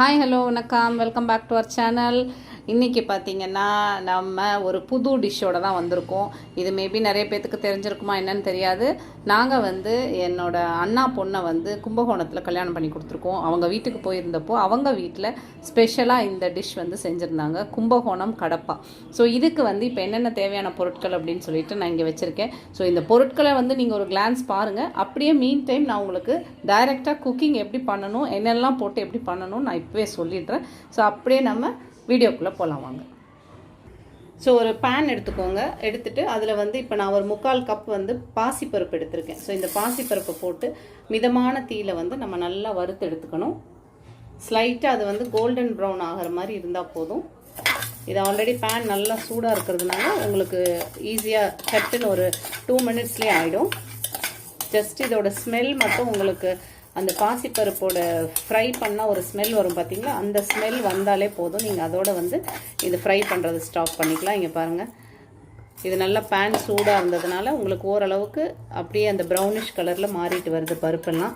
Hi hello வணக்கம் welcome back to our channel இன்றைக்கி பார்த்தீங்கன்னா நம்ம ஒரு புது டிஷ்ஷோடு தான் வந்திருக்கோம். இது மேபி நிறைய பேர்த்துக்கு தெரிஞ்சிருக்குமா என்னன்னு தெரியாது. நாங்கள் வந்து என்னோட அண்ணா பொண்ணை வந்து கும்பகோணத்தில் கல்யாணம் பண்ணி கொடுத்துருக்கோம். அவங்க வீட்டுக்கு போயிருந்தப்போ அவங்க வீட்டில் ஸ்பெஷலாக இந்த டிஷ் வந்து செஞ்சுருந்தாங்க. கும்பகோணம் கடப்பா. ஸோ இதுக்கு வந்து இப்போ என்னென்ன தேவையான பொருட்கள் அப்படின்னு சொல்லிட்டு நான் இங்கே வச்சுருக்கேன். ஸோ இந்த பொருட்களை வந்து நீங்கள் ஒரு கிளான்ஸ் பாருங்கள் அப்படியே மீன் டைம் நான் உங்களுக்கு டைரெக்டாக குக்கிங் எப்படி பண்ணணும் என்னெல்லாம் போட்டு எப்படி பண்ணணும் நான் இப்போவே சொல்லிடுறேன். ஸோ அப்படியே நம்ம வீடியோக்குள்ளே போகலாம் வாங்க. ஸோ ஒரு பேன் எடுத்துக்கோங்க. எடுத்துகிட்டு அதில் வந்து இப்போ நான் ஒரு முக்கால் கப் வந்து பாசிப்பருப்பு எடுத்திருக்கேன். ஸோ இந்த பாசிப்பருப்பை போட்டு மிதமான தீயில் வந்து நம்ம நல்லா வறுத்து எடுத்துக்கணும். ஸ்லைட்டாக அது வந்து கோல்டன் ப்ரௌன் ஆகிற மாதிரி இருந்தால் போதும். இது ஆல்ரெடி பேன் நல்லா சூடாக இருக்கிறதுனால உங்களுக்கு ஈஸியாக சட்டுன்னு ஒரு டூ மினிட்ஸ்லேயே ஆகிடும் ஜஸ்ட் இதோட ஸ்மெல் மட்டும் உங்களுக்கு அந்த பாசிப்பருப்போட ஃப்ரை பண்ணால் ஒரு ஸ்மெல் வரும் பார்த்தீங்களா அந்த ஸ்மெல் வந்தாலே போதும். நீங்கள் அதோடு வந்து இது ஃப்ரை பண்ணுறது ஸ்டாப் பண்ணிக்கலாம். இங்கே பாருங்கள் இது நல்லா பேன் சூடாக இருந்ததுனால உங்களுக்கு ஓரளவுக்கு அப்படியே அந்த ப்ரௌனிஷ் கலரில் மாறிட்டு வருது பருப்பெல்லாம்.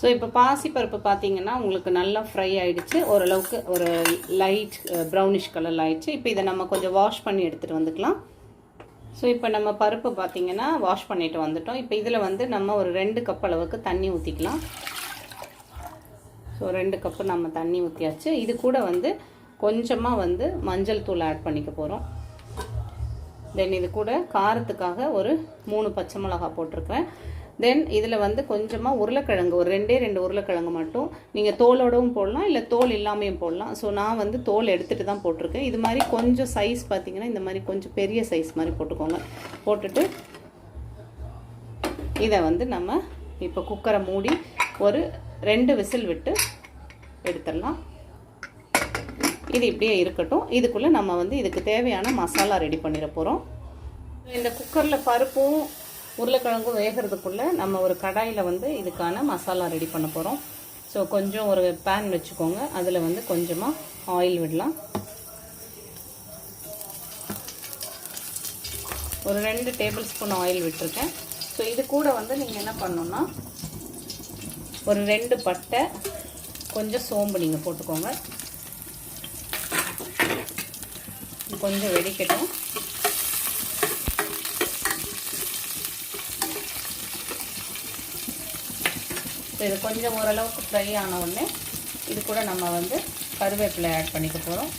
ஸோ இப்போ பாசிப்பருப்பு பார்த்தீங்கன்னா உங்களுக்கு நல்லா ஃப்ரை ஆகிடுச்சு ஓரளவுக்கு ஒரு லைட் ப்ரௌனிஷ் கலரில் ஆகிடுச்சு இப்போ இதை நம்ம கொஞ்சம் வாஷ் பண்ணி எடுத்துகிட்டு வந்துக்கலாம். ஸோ இப்போ நம்ம பருப்பு பார்த்தீங்கன்னா வாஷ் பண்ணிட்டு வந்துட்டோம். இப்போ இதில் வந்து நம்ம ஒரு ரெண்டு கப் அளவுக்கு தண்ணி ஊற்றிக்கலாம் ஸோ ரெண்டு கப்பு நம்ம தண்ணி ஊற்றியாச்சு இது கூட வந்து கொஞ்சமாக வந்து மஞ்சள் தூள் ஆட் பண்ணிக்க போகிறோம் தென் இது கூட காரத்துக்காக ஒரு மூணு பச்சை மிளகாய் போட்டிருக்கிறேன். தென் இதில் வந்து கொஞ்சமாக உருளைக்கிழங்கு ஒரு ரெண்டே ரெண்டு உருளைக்கிழங்கு மட்டும். நீங்கள் தோலோடவும் போடலாம் இல்லை தோல் இல்லாமையும் போடலாம். ஸோ நான் வந்து தோல் எடுத்துகிட்டு தான் போட்டிருக்கேன். இது மாதிரி கொஞ்சம் சைஸ் பார்த்தீங்கன்னா இந்த மாதிரி கொஞ்சம் பெரிய சைஸ் மாதிரி போட்டுக்கோங்க. போட்டுட்டு இதை வந்து நம்ம இப்போ குக்கரை மூடி ஒரு ரெண்டு விசில் விட்டு எடுத்துடலாம். இது இப்படியே இருக்கட்டும். இதுக்குள்ளே நம்ம வந்து இதுக்கு தேவையான மசாலா ரெடி பண்ணிட போகிறோம் இந்த குக்கரில் பருப்பும் உருளைக்கிழங்கும் வேகிறதுக்குள்ளே நம்ம ஒரு கடாயில் வந்து இதுக்கான மசாலா ரெடி பண்ண போகிறோம் ஸோ கொஞ்சம் ஒரு பேன் வச்சுக்கோங்க. அதில் வந்து கொஞ்சமாக ஆயில் விடலாம். ஒரு ரெண்டு டேபிள் ஸ்பூன் ஆயில் விட்டுருக்கேன். ஸோ இது கூட வந்து நீங்கள் என்ன பண்ணணுன்னா ஒரு ரெண்டு பட்டை கொஞ்சம் சோம்பு நீங்கள் போட்டுக்கோங்க. கொஞ்சம் வெடிக்கட்டும். ஸோ இது கொஞ்சம் ஓரளவுக்கு ஃப்ரை ஆன உடனே இது கூட நம்ம வந்து கருவேப்பிலை ஆட் பண்ணிக்க போகிறோம்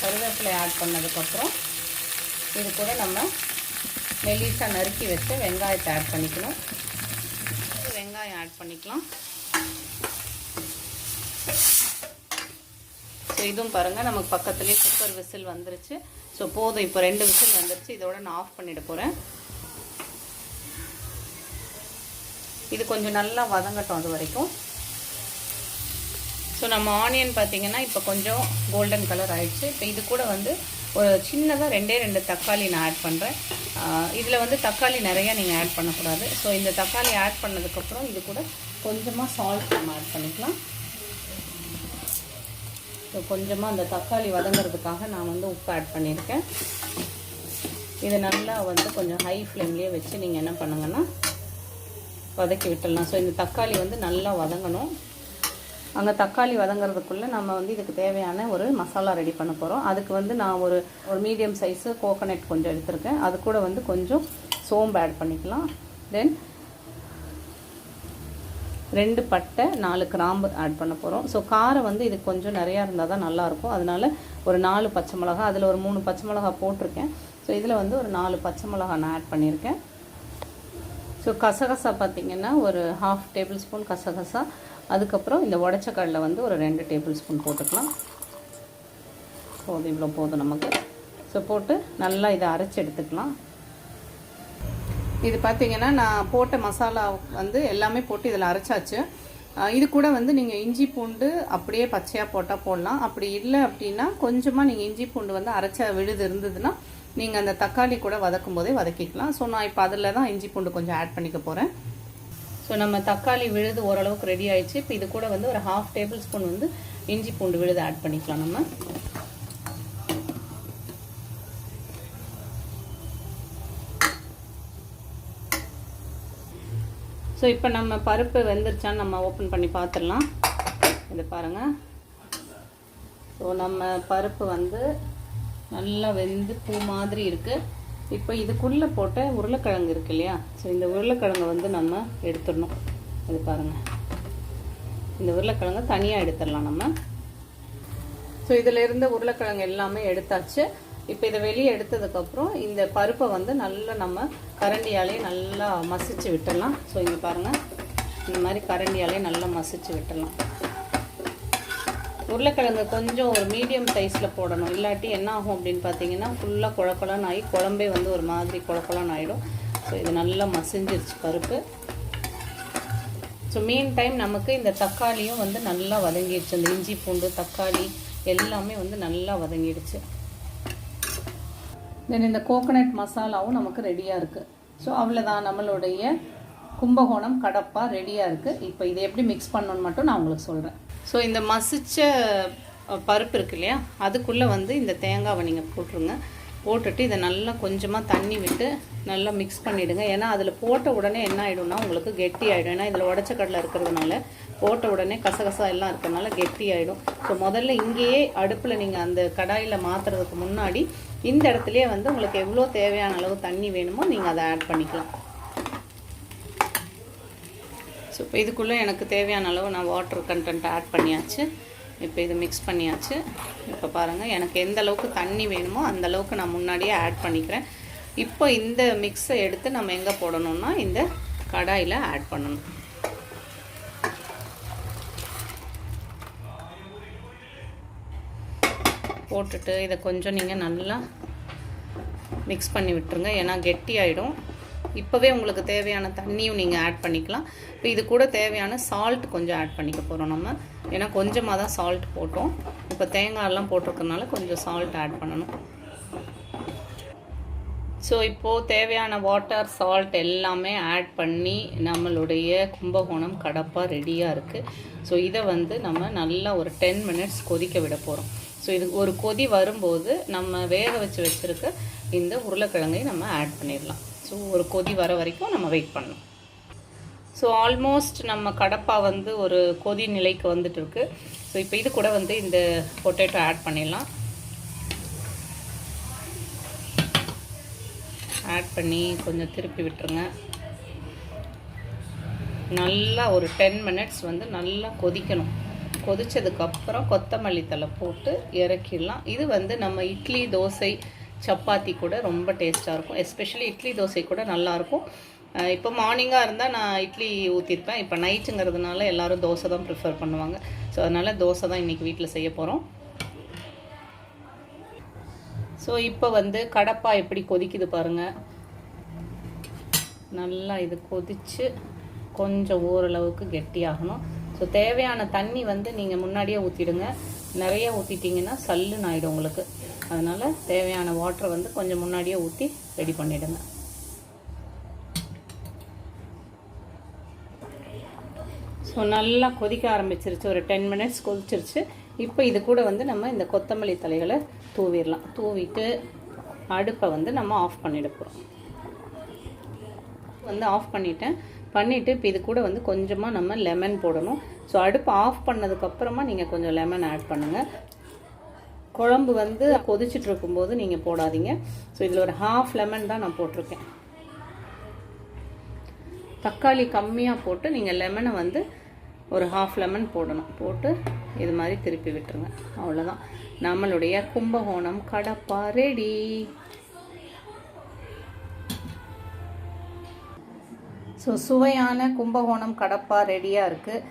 கருவேப்பிலை ஆட் பண்ணதுக்கப்புறம் இது கூட நம்ம மெல்லிசாக நறுக்கி வச்சு வெங்காயத்தை ஆட் பண்ணிக்கணும். வெங்காயம் ஆட் பண்ணிக்கலாம். ஸோ இதுவும் பாருங்கள் நமக்கு பக்கத்துலேயே குக்கர் விசில் வந்துருச்சு. ஸோ போதும். இப்போ ரெண்டு விசில் வந்துருச்சு. இதோட நான் ஆஃப் பண்ணிட போகிறேன் இது கொஞ்சம் நல்லா வதங்கட்டும் அது வரைக்கும். ஸோ நம்ம ஆனியன் பார்த்தீங்கன்னா இப்போ கொஞ்சம் கோல்டன் கலர் ஆயிடுச்சு. இப்போ இது கூட வந்து ஒரு சின்னதாக ரெண்டே ரெண்டு தக்காளி நான் ஆட் பண்ணுறேன் இதில் வந்து தக்காளி நிறையா நீங்கள் ஆட் பண்ணக்கூடாது. ஸோ இந்த தக்காளி ஆட் பண்ணதுக்கப்புறம் இது கூட கொஞ்சமாக சால்ட் நம்ம ஆட் பண்ணிக்கலாம். ஸோ கொஞ்சமாக அந்த தக்காளி வதங்கிறதுக்காக நான் வந்து உப்பு ஆட் பண்ணியிருக்கேன். இது நல்லா வந்து கொஞ்சம் ஹை ஃப்ளேம்லேயே வச்சு நீங்கள் என்ன பண்ணுங்கன்னா வதக்கி விட்டுடலாம். ஸோ இந்த தக்காளி வந்து நல்லா வதங்கணும். அங்கே தக்காளி வதங்கிறதுக்குள்ளே நம்ம வந்து இதுக்கு தேவையான ஒரு மசாலா ரெடி பண்ண போகிறோம் அதுக்கு வந்து நான் ஒரு ஒரு மீடியம் சைஸு கோகோனட் கொஞ்சம் எடுத்திருக்கேன். அது கூட வந்து கொஞ்சம் சோம்பு ஆட் பண்ணிக்கலாம். தென் ரெண்டு பட்டை நாலு கிராம்பு ஆட் பண்ண போகிறோம் ஸோ காரம் வந்து இது கொஞ்சம் நிறையா இருந்தால் தான் நல்லாயிருக்கும். அதனால் ஒரு நாலு பச்சை மிளகா அதில் ஒரு மூணு பச்சை மிளகா போட்டிருக்கேன். ஸோ இதில் வந்து ஒரு நாலு பச்சை மிளகா நான் ஆட் பண்ணியிருக்கேன். ஸோ கசகசா பார்த்திங்கன்னா ஒரு ஹாஃப் டேபிள் ஸ்பூன் கசகசா. அதுக்கப்புறம் இந்த உடச்ச கடலை வந்து ஒரு ரெண்டு டேபிள் ஸ்பூன் போட்டுக்கலாம். போதும் இவ்வளோ போதும் நமக்கு. ஸோ போட்டு நல்லா இதை அரைச்சி எடுத்துக்கலாம். இது பார்த்தீங்கன்னா நான் போட்ட மசாலா வந்து எல்லாமே போட்டு இதில் அரைச்சாச்சு. இது கூட வந்து நீங்கள் இஞ்சி பூண்டு அப்படியே பச்சையாக போட்டால் போடலாம். அப்படி இல்லை அப்படின்னா கொஞ்சமாக நீங்கள் இஞ்சி பூண்டு வந்து அரைச்ச விழுது இருந்ததுன்னா நீங்கள் அந்த தக்காளி கூட வதக்கும் போதே வதக்கிக்கலாம். ஸோ நான் இப்போ அதில் தான் இஞ்சி பூண்டு கொஞ்சம் ஆட் பண்ணிக்க போகிறேன் ஸோ நம்ம தக்காளி விழுது ஓரளவுக்கு ரெடி ஆயிடுச்சு. இப்போ இது கூட வந்து ஒரு ஹாஃப் டேபிள் ஸ்பூன் வந்து இஞ்சி பூண்டு விழுது ஆட் பண்ணிக்கலாம் நம்ம. ஸோ இப்போ நம்ம பருப்பு வெந்துருச்சான்னு நம்ம ஓப்பன் பண்ணி பார்த்துடலாம் இது பாருங்கள் ஸோ நம்ம பருப்பு வந்து நல்லா வெந்து பூ மாதிரி இருக்குது இப்போ இதுக்குள்ளே போட்ட உருளைக்கிழங்கு இருக்கு இல்லையா? ஸோ இந்த உருளைக்கிழங்கை வந்து நம்ம எடுத்துடணும். இது பாருங்கள் இந்த உருளைக்கிழங்கு தனியாக எடுத்துடலாம் நம்ம. ஸோ இதில் இருந்த உருளைக்கிழங்கு எல்லாமே எடுத்தாச்சு. இப்போ இதை வெளியே எடுத்ததுக்கப்புறம் இந்த பருப்பை வந்து நல்லா நம்ம கரண்டியாலே நல்லா மசிச்சு விட்டுடலாம். ஸோ இங்கே பாருங்கள் இந்த மாதிரி கரண்டியாலே நல்லா மசிச்சு விட்டுடலாம். உருளைக்கிழங்கு கொஞ்சம் ஒரு மீடியம் சைஸில் போடணும். இல்லாட்டி என்ன ஆகும் அப்படின்னு பார்த்தீங்கன்னா ஃபுல்லாக குழக்குழன்னு ஆகி குழம்பே வந்து ஒரு மாதிரி குழக்குழன்னு ஆகிடும் ஸோ இது நல்லா மசிஞ்சிருச்சு பருப்பு. ஸோ மீன் டைம் நமக்கு இந்த தக்காளியும் வந்து நல்லா வதங்கிடுச்சு. இந்த இஞ்சி பூண்டு தக்காளி எல்லாமே வந்து நல்லா வதங்கிடுச்சு. தென் இந்த கோகனட் மசாலாவும் நமக்கு ரெடியாக இருக்குது ஸோ அவ்வளோதான் நம்மளுடைய கும்பகோணம் கடப்பா ரெடியாக இருக்குது இப்போ இதை எப்படி மிக்ஸ் பண்ணணும்னு மட்டும் நான் உங்களுக்கு சொல்கிறேன் ஸோ இந்த மசிச்ச பருப்பு இருக்கு இல்லையா? அதுக்குள்ளே வந்து இந்த தேங்காவை நீங்கள் போட்டுருங்க. போட்டுட்டு இதை நல்லா கொஞ்சமாக தண்ணி விட்டு நல்லா மிக்ஸ் பண்ணிவிடுங்க ஏன்னா அதில் போட்ட உடனே என்ன ஆகிடும்னா உங்களுக்கு கெட்டி ஆகிடும் ஏன்னா இதில் உடச்ச கடலை இருக்கிறதுனால போட்ட உடனே கசகசா எல்லாம் இருக்கிறதுனால கெட்டி ஆகிடும் ஸோ முதல்ல இங்கேயே அடுப்பில் நீங்கள் அந்த கடாயில் மாற்றுறதுக்கு முன்னாடி இந்த இடத்துலையே வந்து உங்களுக்கு எவ்வளோ தேவையான அளவு தண்ணி வேணுமோ நீங்கள் அதை ஆட் பண்ணிக்கலாம். ஸோ இப்போ இதுக்குள்ளே எனக்கு தேவையான அளவு நான் வாட்டர் கண்டென்ட் ஆட் பண்ணியாச்சு. இப்போ இது மிக்ஸ் பண்ணியாச்சு. இப்போ பாருங்கள் எனக்கு எந்த அளவுக்கு தண்ணி வேணுமோ அந்த அளவுக்கு நான் முன்னாடியே ஆட் பண்ணிக்கிறேன். இப்போ இந்த மிக்ஸை எடுத்து நம்ம எங்கே போடணும்னா இந்த கடாயில் ஆட் பண்ணணும். போட்டுட்டு இதை கொஞ்சம் நீங்கள் நல்லா மிக்ஸ் பண்ணி விட்டுருங்க. ஏன்னா கெட்டி ஆகிடும் இப்போவே உங்களுக்கு தேவையான தண்ணியும் நீங்கள் ஆட் பண்ணிக்கலாம். இப்போ இது கூட தேவையான சால்ட் கொஞ்சம் ஆட் பண்ணிக்க போகிறோம் நம்ம. ஏன்னா கொஞ்சமாக தான் சால்ட் போட்டோம். இப்போ தேங்காயெல்லாம் போட்டிருக்கறனால கொஞ்சம் சால்ட் ஆட் பண்ணணும். ஸோ இப்போது தேவையான வாட்டர் சால்ட் எல்லாமே ஆட் பண்ணி நம்மளுடைய கும்பகோணம் கடப்பாக ரெடியாக இருக்குது ஸோ இதை வந்து நம்ம நல்லா ஒரு டென் மினிட்ஸ் கொதிக்க விட போகிறோம் ஸோ இது ஒரு கொதி வரும்போது நம்ம வேக வச்சு வச்சுருக்க இந்த உருளைக்கிழங்கை நம்ம ஆட் பண்ணிடலாம். ஸோ ஒரு கொதி வர வரைக்கும் நம்ம வெயிட் பண்ணணும். ஸோ ஆல்மோஸ்ட் நம்ம கடப்பா வந்து ஒரு கொதி நிலைக்கு வந்துட்டு இருக்கு ஸோ இப்போ இது கூட வந்து இந்த பொட்டேட்டோ ஆட் பண்ணிடலாம். ஆட் பண்ணி கொஞ்சம் திருப்பி விட்டுருங்க. நல்லா ஒரு டென் மினிட்ஸ் வந்து நல்லா கொதிக்கணும். கொதிச்சதுக்கப்புறம் கொத்தமல்லி தழை போட்டு இறக்கிடலாம். இது வந்து நம்ம இட்லி தோசை சப்பாத்தி கூட ரொம்ப டேஸ்ட்டாக இருக்கும். எஸ்பெஷலி இட்லி தோசை கூட நல்லாயிருக்கும் இப்போ மார்னிங்காக இருந்தால் நான் இட்லி ஊற்றிருப்பேன் இப்போ நைட்டுங்கிறதுனால எல்லோரும் தோசை தான் ப்ரிஃபர் பண்ணுவாங்க. ஸோ அதனால் தோசை தான் இன்றைக்கி வீட்டில் செய்ய போகிறோம் ஸோ இப்போ வந்து கடப்பா எப்படி கொதிக்குது பாருங்கள் நல்லா இது கொதித்து கொஞ்சம் ஓரளவுக்கு கெட்டியாகணும் ஸோ தேவையான தண்ணி வந்து நீங்கள் முன்னாடியே ஊற்றிடுங்க நிறைய ஊற்றிட்டிங்கன்னா சல்லுன்னு ஆகிடும் உங்களுக்கு. அதனால் தேவையான வாட்டரை வந்து கொஞ்சம் முன்னாடியே ஊற்றி ரெடி பண்ணிவிடுங்க ஸோ நல்லா கொதிக்க ஆரம்பிச்சிருச்சு. ஒரு டென் மினிட்ஸ் கொதிச்சிருச்சு. இப்போ இது கூட வந்து நம்ம இந்த கொத்தமல்லி தலைகளை தூவிடலாம். தூவிட்டு அடுப்பை வந்து நம்ம ஆஃப் பண்ணிட போகிறோம் வந்து ஆஃப் பண்ணிட்டேன். பண்ணிவிட்டு இப்போ இது கூட வந்து கொஞ்சமாக நம்ம லெமன் போடணும். ஸோ அடுப்பு ஆஃப் பண்ணதுக்கப்புறமா நீங்கள் கொஞ்சம் லெமன் ஆட் பண்ணுங்கள் குழம்பு வந்து கொதிச்சுட்டு இருக்கும்போது நீங்கள் போடாதீங்க. ஸோ இதில் ஒரு ஹாஃப் லெமன் தான் நான் போட்டிருக்கேன். தக்காளி கம்மியாக போட்டு நீங்கள் லெமனை வந்து ஒரு ஹாஃப் லெமன் போடணும். போட்டு இது மாதிரி திருப்பி விட்டுருங்க. அவ்வளோதான் நம்மளுடைய கும்பகோணம் கடப்பா ரெடி ஸோ சுவையான கும்பகோணம் கடப்பா ரெடியாக இருக்குது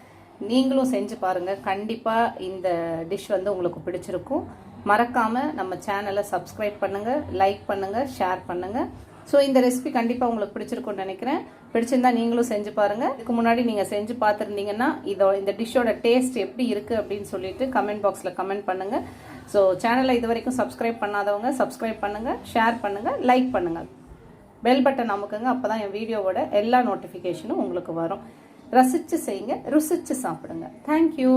நீங்களும் செஞ்சு பாருங்கள் கண்டிப்பாக இந்த டிஷ் வந்து உங்களுக்கு பிடிச்சிருக்கும். மறக்காமல் நம்ம சேனலை சப்ஸ்கிரைப் பண்ணுங்கள் லைக் பண்ணுங்கள் ஷேர் பண்ணுங்கள் ஸோ இந்த ரெசிபி கண்டிப்பாக உங்களுக்கு பிடிச்சிருக்கும்னு நினைக்கிறேன். பிடிச்சிருந்தா நீங்களும் செஞ்சு பாருங்கள் இதுக்கு முன்னாடி நீங்கள் செஞ்சு பார்த்துருந்தீங்கன்னா இதோ இந்த டிஷ்ஷோட டேஸ்ட் எப்படி இருக்குது அப்படின்னு சொல்லிட்டு கமெண்ட் பாக்ஸில் கமெண்ட் பண்ணுங்கள் ஸோ சேனலை இது வரைக்கும் சப்ஸ்கிரைப் பண்ணாதவங்க சப்ஸ்கிரைப் பண்ணுங்கள் ஷேர் பண்ணுங்கள் லைக் பண்ணுங்கள் பெல் பட்டன் அமுக்குங்க அப்போ தான் என் வீடியோவோட எல்லா நோட்டிஃபிகேஷனும் உங்களுக்கு வரும். ரசித்து செய்யுங்க ருசித்து சாப்பிடுங்க. தேங்க்யூ